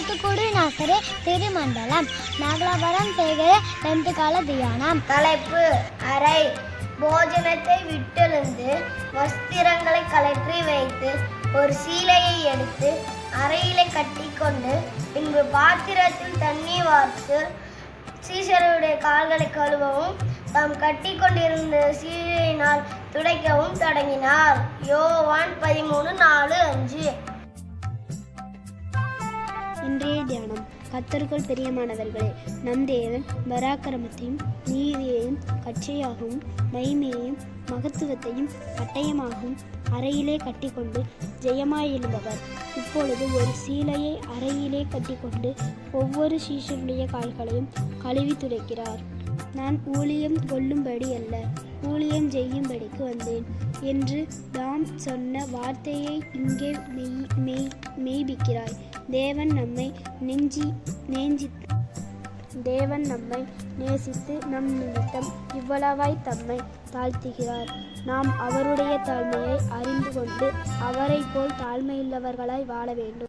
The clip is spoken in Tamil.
தூத்துக்குடி நகரு திருமண்டலம் நாகலாபுரம் சேகர ரெண்டுகால தியானம். தலைப்பு அறை. போஜனத்தை விட்டெழுந்து வஸ்திரங்களை கலற்றி வைத்து ஒரு சீலையை எடுத்து அறையிலே கட்டிக்கொண்டு பின்பு பாத்திரத்தில் தண்ணி வார்த்து சீசருடைய கால்களை கழுவவும் தாம் கட்டி கொண்டிருந்த சீழையினால் துடைக்கவும் தொடங்கினார். யோவான் பதிமூணு நாலு அஞ்சு. இன்றைய தியானம். கத்தருக்குள் பிரியமானவர்களே நம் தேவன் பராக்கிரமத்தையும் நீதியையும் கட்சியாகவும் மைமையையும் மகத்துவத்தையும் பட்டயமாகவும் அறையிலே கட்டிக்கொண்டு ஜெயமாயிருந்தவர். இப்பொழுது ஒரு சீலையை அறையிலே கட்டிக்கொண்டு ஒவ்வொரு சீஷனுடைய கால்களையும் கழுவி துடைக்கிறார். நான் ஊழியம் கொள்ளும்படி அல்ல ஊழியம் செய்யும்படிக்கு வந்தேன் என்று தாம் சொன்ன வார்த்தையை இங்கே மெய் மெய் மெய்பிக்கிறாய் தேவன் நம்மை நெஞ்சி நேஞ்சி தேவன் நம்மை நேசித்து நம் நிமித்தம் இவ்வளவாய் தம்மை தாழ்த்துகிறார். நாம் அவருடைய தாழ்மையை அறிந்து கொண்டு அவரைப் போல் தாழ்மையுள்ளவர்களாய் வாழ வேண்டும்.